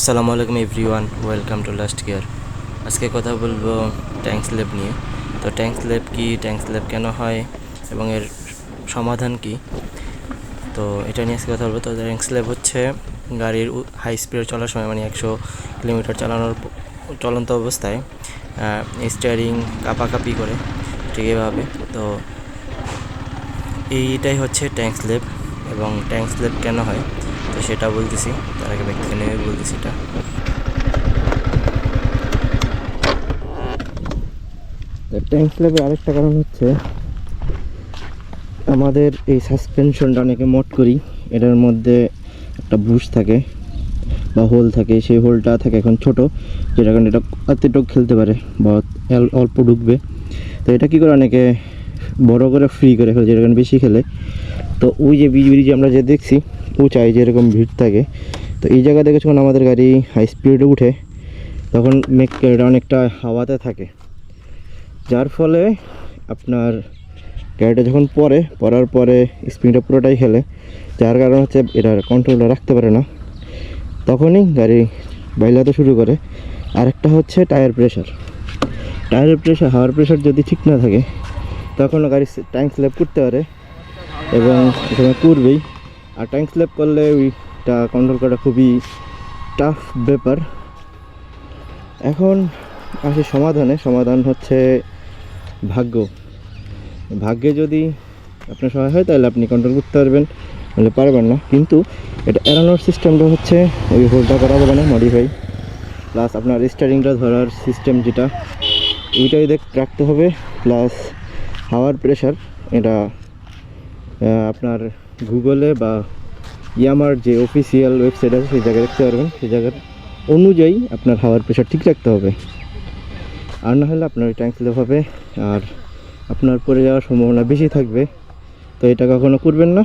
আসসালামু আলাইকুম everyone, welcome to last gear. আজকে কথা বলব ট্যাঙ্ক স্ল্যাব নিয়ে। তো ট্যাঙ্ক স্ল্যাব কী ট্যাঙ্ক স্ল্যাব কেন হয় এবং এর সমাধান কি? তো এটা নিয়ে আজকে কথা বলব। তো ট্যাঙ্ক স্ল্যাব হচ্ছে গাড়ির হাই স্পিডে চলার সময় মানে একশো কিলোমিটার চালানোর চলন্ত অবস্থায় স্টিয়ারিং কাঁপাকাঁপি করে, ঠিক এভাবে। তো এইটাই হচ্ছে ট্যাঙ্ক স্ল্যাব এবং ট্যাঙ্ক স্ল্যাব কেন হয়? সেটা বলতেছি। তার আগে ব্যক্তি নিয়ে বলতেছি এটা। ট্যাঙ্ক স্ল্যাবের আরেকটা কারণ হচ্ছে, আমাদের এই সাসপেনশনটা অনেকে মোট করি, এটার মধ্যে একটা ব্রুশ থাকে বা হোল থাকে, সেই হোলটা থাকে এখন ছোট যেটা কারণে এটা এতটুকু খেলতে পারে বা অল্প ঢুকবে। তো এটা কী করে অনেকে বড় করে ফ্রি করে ফেলে যেটা কারণে বেশি খেলে। তো ওই যে বিজ ব্রিজ আমরা যে দেখছি উঁচাই যে এরকম ভিড় থাকে। তো এই জায়গা থেকে যখন আমাদের গাড়ি হাই স্পিডে উঠে, তখন মেক এটা অনেকটা হাওয়াতে থাকে। যার ফলে আপনার গাড়িটা যখন পরে পরার পরে স্পিডটা পুরোটাই খেলে। যার কারণ হচ্ছে এটার কন্ট্রোলটা রাখতে পারে না। তখনই গাড়ি বাইলাতে শুরু করে। আরেকটা হচ্ছে টায়ার প্রেশার টায়ারের প্রেশার হাওয়ার প্রেশার যদি ঠিক না থাকে, তখনও গাড়ি ট্যাঙ্ক স্ল্যাপ করতে পারে এবং এখানে করবেই আর ট্যাঙ্ক স্ল্যাপ করলে ওইটা কন্ট্রোল করা খুবই টাফ ব্যাপার। এখন আসি সমাধানে। সমাধান হচ্ছে ভাগ্য। ভাগ্যে যদি আপনার সহায় হয়, তাহলে আপনি কন্ট্রোল করতে পারবেন, নাহলে পারবেন না। কিন্তু এটা এড়ানোর সিস্টেমটা হচ্ছে ওই হোলটা করা যাবে না মডিফাই প্লাস আপনার স্টারিংটা ধরার সিস্টেম যেটা, ওইটাই দেখ রাখতে হবে। প্লাস হাওয়ার প্রেশার এটা আপনার গুগলে বা ইয়ামার যে অফিসিয়াল ওয়েবসাইট আছে, সেই জায়গায় দেখতে পারবেন। সেই জায়গার অনুযায়ী আপনার হাওয়ার প্রেশার ঠিক রাখতে হবে। আর না হলে আপনার ট্যাঙ্ক স্লিপ হবে আর আপনার পড়ে যাওয়ার সম্ভাবনা বেশি থাকবে। তো এটা কখনো করবেন না।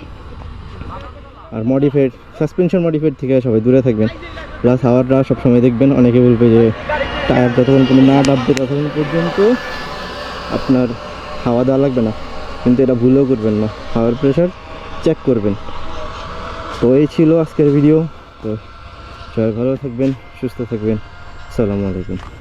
আর মডিফাইড সাসপেনশন মডিফাইড থেকে সবাই দূরে থাকবেন। প্লাস হাওয়ারটা সবসময় দেখবেন, অনেকে বলবে যে টায়ার যতক্ষণ কোনো না ডাববে ততক্ষণ পর্যন্ত আপনার হাওয়া দেওয়া লাগবে না। কিন্তু এটা ভুলেও করবেন না। হাওয়ার প্রেশার চেক করবেন। তো এই ছিল আজকের ভিডিও তো সবাই ভালো থাকবেন, সুস্থ থাকবেন। সালামু আলাইকুম।